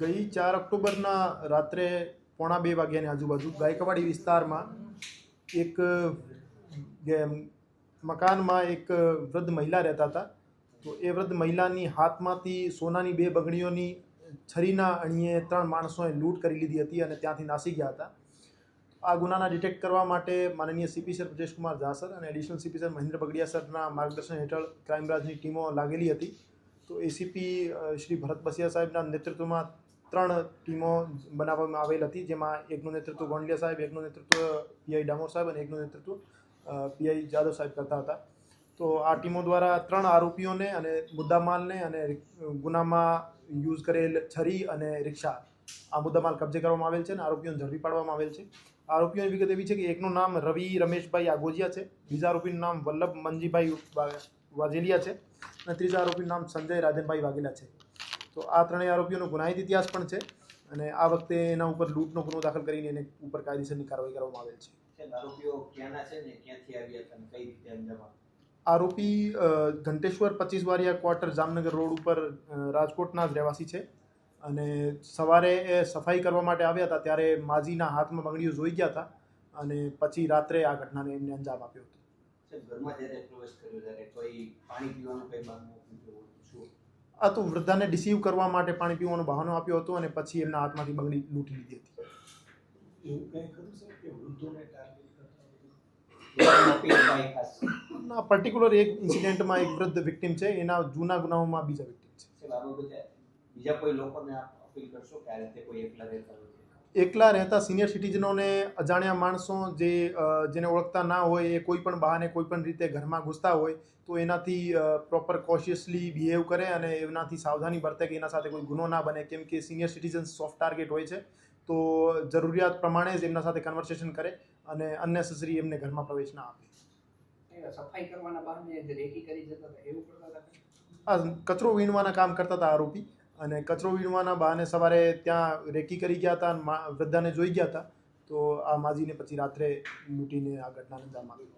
ગઈ ચાર ઓક્ટોબરના રાત્રે પોણા બે વાગ્યાની આજુબાજુ ગાયકવાડી વિસ્તારમાં એક મકાનમાં એક વૃદ્ધ મહિલા રહેતા હતા. તો એ વૃદ્ધ મહિલાની હાથમાંથી સોનાની બે બગડીઓની છરીના અણીએ ત્રણ માણસોએ લૂંટ કરી લીધી હતી અને ત્યાંથી નાસી ગયા હતા. આ ગુનાના ડિટેક્ટ કરવા માટે માનનીય CP sir Brajeshkumar Jha sir અને additional CP sir Mahendra Bagadia સરના માર્ગદર્શન હેઠળ ક્રાઇમ બ્રાન્ચની ટીમો લાગેલી હતી. તો એસીપી શ્રી ભરત બસિયા સાહેબના નેતૃત્વમાં ત્રણ ટીમો બનાવવામાં આવેલ હતી, જેમાં એકનું નેતૃત્વ ગોંડલિયા સાહેબ, એકનું નેતૃત્વ પીઆઈ ડામોર સાહેબ અને એકનું નેતૃત્વ પીઆઈ જાદવ સાહેબ કરતા હતા. તો આ ટીમો દ્વારા ત્રણ આરોપીઓને અને મુદ્દામાલને અને ગુનામાં યુઝ કરેલ છરી અને રિક્ષા આ મુદ્દામાલ કબજે કરવામાં આવેલ છે અને આરોપીઓને ઝડપી પાડવામાં આવેલ છે. આરોપીઓની વિગત એવી છે કે એકનું નામ રવિ રમેશભાઈ આગોજિયા છે બીજા આરોપીનું નામ વલ્લભ મનજીભાઈ વાઘેલિયા છે અને ત્રીજા આરોપીનું નામ સંજય રાજનભાઈ વાઘેલા છે. તો આ ત્રણેય આરોપીઓનો ગુનાહિત ઇતિહાસ પણ છે અને આ વખતે એના ઉપર લૂંટનો ગુનો દાખલ કરીને એને ઉપર કાયદેસરની કાર્યવાહી કરવામાં આવેલ છે. આરોપીઓ ક્યાંના છે ને ક્યાંથી આવ્યા હતા કઈ રીતે અંજામ આરોપી ઘંટેશ્વર પચીસ વારિયા ક્વાર્ટર જામનગર રોડ ઉપર રાજકોટના જ રહેવાસી છે. અને સવારે એ સફાઈ કરવા માટે આવ્યા હતા ત્યારે માજીના હાથમાં બંગડીઓ જોઈ ગયા હતા અને પછી રાત્રે આ ઘટનાને એમને અંજામ આપ્યો હતો. સાહેબ ઘરમાં જ્યારે પ્રવેશ કર્યો ત્યારે કોઈ પાણી પીવાનું કઈ બહાનું આપ્યું હતું? શું? આ તો વૃદ્ધાને ડિસીવ કરવા માટે પાણી પીવાનો બહાનો આપ્યો હતો અને પછી એમના હાથમાંથી બંગડી લૂંટી લીધી હતી. ના પર્ટિક્યુલર એક ઇન્સિડેન્ટમાં એક વૃદ્ધ વિક્ટિમ છે એના જૂના ગુનાઓમાં બીજા વિક્ટિમ છે. બીજા કોઈ લોકોને અપીલ કરશો કે આ રીતે કોઈ એકલા રહેતા એકલા રહેતા સિનિયર સિટીઝનોને અજાણ્યા માણસો જે જેને ઓળખતા ના હોય એ કોઈ પણ બહાને કોઈ પણ રીતે ઘરમાં ઘૂસતા હોય તો એનાથી પ્રોપર કોશિયસલી બિહેવ કરે અને એનાથી સાવધાની બરતે કે એના સાથે કોઈ ગુનો ના બને. કેમ કે સિનિયર સિટીઝન સોફ્ટ ટાર્ગેટ હોય છે તો જરૂરિયાત પ્રમાણે જ એમના સાથે કન્વર્સેશન કરે અને અનનેસેસરી એમને ઘરમાં પ્રવેશ ના આપે. સફાઈ કરવાના બહાને રેકી કરી જતા હતા એવું કરતા હતા? કચરો વીણવાના કામ કરતા હતા આરોપી. અને કચરો વીણવાના બહાને સવારે ત્યાં રેકી કરી ગયા હતા અને વૃદ્ધાને જોઈ ગયા હતા. તો આ માજીને પછી રાત્રે લૂંટીને આ ઘટનાને અંજામ આપ્યો